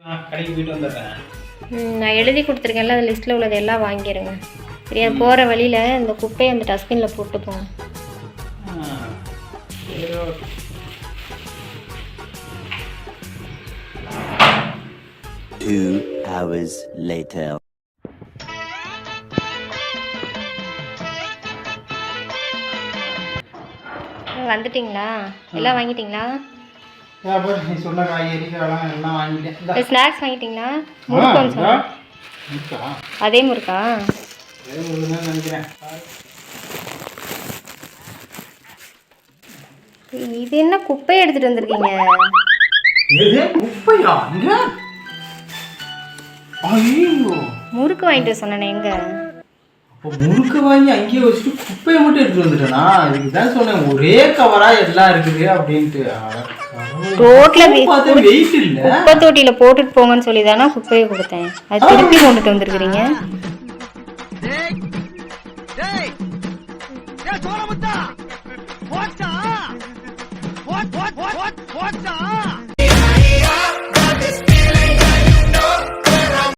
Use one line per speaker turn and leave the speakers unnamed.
நான் கடைக்கு போயிட்டு வந்துடுறேன்.
ம், நான் எழுதி கொடுத்துருக்கேன்ல அந்த லிஸ்ட்டில் உள்ளது எல்லாம் வாங்கிடுங்க சரியா? போகிற வழியில் இந்த குப்பையை அந்த டஸ்ட்பினில் போட்டு போங்க
Two hours later.
வந்துட்டிங்களா? எல்லாம் வாங்கிட்டீங்களா?
பாரு நீ சொன்ன காய்கறி காலம் எல்லாம் வாங்கிட்டேன். இந்தா.
ஸ்நாக்ஸ் வாங்கிட்டீங்களா?
ஆ,
முறுக்கு ஒன்று
இந்தா.
சொன்னேன்
இருக்கா
அதே முறுக்கா
நினைக்கிறேன்.
இது என்ன குப்பையை எடுத்துகிட்டு வந்திருக்கீங்க?
எது? குப்பையா? இங்க ஐயோ.
முறுக்கு வாங்கிட்டு சொன்னேனே எங்க?
முறுக்கு வாங்கி அங்கேயே வச்சுட்டு குப்பையை மட்டும் எடுத்துட்டு வந்துட்டேனா? இதுக்கு தான் சொன்னேன் ஒரே கவரா எல்லாம் இருக்குது அப்படின்ட்டு.
ரோட்ல
வெயிட் இல்ல
குப்பை தொட்டியில போட்டுட்டு போங்கன்னு சொல்லி தானே குப்பையை கொடுத்தேன். அது திருப்பி கொண்டுட்டு வந்திருக்கிறீங்க.
போச்சா? போச்சா?